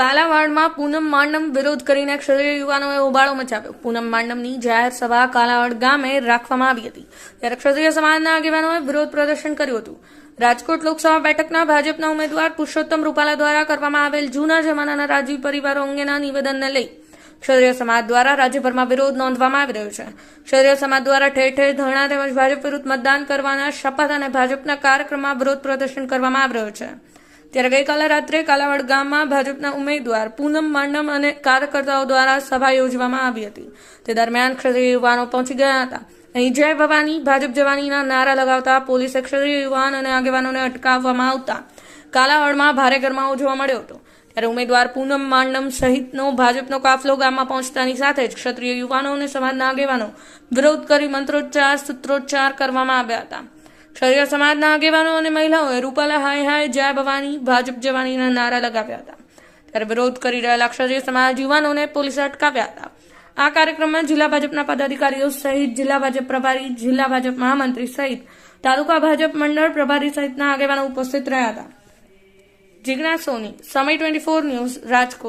કાલાવાડમાં પૂનમ માંડમ વિરોધ કરીને ક્ષત્રિય યુવાનોએ હોબાળો મચાવ્યો. પૂનમ માંડમની જાહેર સભા કાલાવાડ ગામે રાખવામાં આવી હતી. ત્યારે ક્ષત્રિય સમાજના આગેવાનોએ વિરોધ પ્રદર્શન કર્યું હતું. રાજકોટ લોકસભા બેઠકના ભાજપના ઉમેદવાર પુરુષોત્તમ રૂપાલા દ્વારા કરવામાં આવેલ જૂના જમાનાના રાજવી પરિવારો અંગેના નિવેદનને લઈ ક્ષત્રિય સમાજ દ્વારા રાજ્યભરમાં વિરોધ નોંધવામાં આવી રહ્યો છે. ક્ષત્રિય સમાજ દ્વારા ઠેર ઠેર ધરણા તેમજ ભાજપ વિરુદ્ધ મતદાન કરવાના શપથ અને ભાજપના કાર્યક્રમમાં વિરોધ પ્રદર્શન કરવામાં આવી રહ્યો છે. ત્યારે ગઈકાલે રાત્રે કાલાવડ ગામમાં ભાજપના ઉમેદવાર પૂનમ માંડમ અને કાર્યકર્તાઓ દ્વારા સભા યોજવામાં આવી હતી. તે દરમિયાન ક્ષત્રિય યુવાનો પહોંચી ગયા હતા. અહીં જય ભવાની, ભાજપ જવાનીના નારા લગાવતા પોલીસે ક્ષત્રિય યુવાન અને આગેવાનોને અટકાવવામાં આવતા કાલાવડમાં ભારે ગરમાવો જોવા મળ્યો હતો. ત્યારે ઉમેદવાર પૂનમ માંડમ સહિતનો ભાજપનો કાફલો ગામમાં પહોંચતાની સાથે જ ક્ષત્રિય યુવાનો અને સમાજના આગેવાનો વિરોધ કરી મંત્રોચ્ચાર, સૂત્રોચ્ચાર કરવામાં આવ્યા હતા. ક્ષત્રિય સમાજના આગેવાનો અને મહિલાઓએ રૂપાલા હાય હાય જય ભવાની, ભાજપ જવાનીના નારા લગાવ્યા હતા. ત્યારે વિરોધ કરી રહેલા ક્ષત્રિય સમાજ યુવાનોને પોલીસે અટકાવ્યા હતા. આ કાર્યક્રમમાં જિલ્લા ભાજપના પદાધિકારીઓ સહિત જિલ્લા ભાજપ પ્રભારી, જિલ્લા ભાજપ મહામંત્રી સહિત તાલુકા ભાજપ મંડળ પ્રભારી સહિતના આગેવાનો ઉપસ્થિત રહ્યા હતા. જિજ્ઞાસ સોની સમય ટ્વેન્ટી ફોર ન્યૂઝ રાજકોટ.